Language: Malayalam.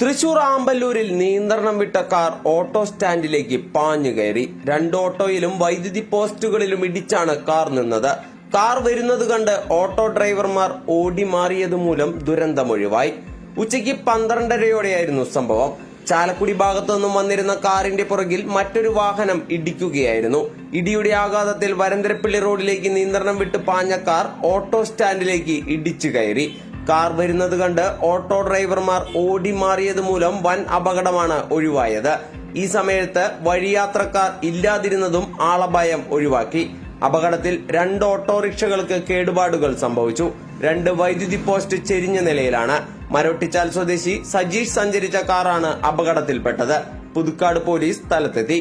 തൃശൂർ ആമ്പല്ലൂരിൽ നിയന്ത്രണം വിട്ട കാർ ഓട്ടോ സ്റ്റാൻഡിലേക്ക് പാഞ്ഞു കയറി. രണ്ട് ഓട്ടോയിലും വൈദ്യുതി പോസ്റ്റുകളിലും ഇടിച്ചാണ് കാർ നിന്നത്. കാർ വരുന്നത് കണ്ട് ഓട്ടോ ഡ്രൈവർമാർ ഓടി മാറിയത് മൂലം ദുരന്തമൊഴിവായി ഉച്ചയ്ക്ക് പന്ത്രണ്ടരയോടെയായിരുന്നു സംഭവം. ചാലക്കുടി ഭാഗത്തു നിന്നും വന്നിരുന്ന കാറിന്റെ പുറകിൽ മറ്റൊരു വാഹനം ഇടിക്കുകയായിരുന്നു. ഇടിയുടെ ആഘാതത്തിൽ വരന്തരപ്പള്ളി റോഡിലേക്ക് നിയന്ത്രണം വിട്ട് പാഞ്ഞ കാർ ഓട്ടോ സ്റ്റാൻഡിലേക്ക് ഇടിച്ചു കയറി. കാർ വരുന്നത് കണ്ട് ഓട്ടോ ഡ്രൈവർമാർ ഓടി മാറിയത് മൂലം വൻ അപകടമാണ് ഒഴിവായത്. ഈ സമയത്ത് വഴിയാത്രക്കാർ ഇല്ലാതിരുന്നതും ആളപായം ഒഴിവാക്കി. അപകടത്തിൽ രണ്ട് ഓട്ടോറിക്ഷകൾക്ക് കേടുപാടുകൾ സംഭവിച്ചു. രണ്ട് വൈദ്യുതി പോസ്റ്റ് ചെരിഞ്ഞ നിലയിലാണ്. മരൊട്ടിച്ചാൽ സ്വദേശി സജീഷ് സഞ്ചരിച്ച കാറാണ് അപകടത്തിൽപ്പെട്ടത്. പുതുക്കാട് പോലീസ് സ്ഥലത്തെത്തി.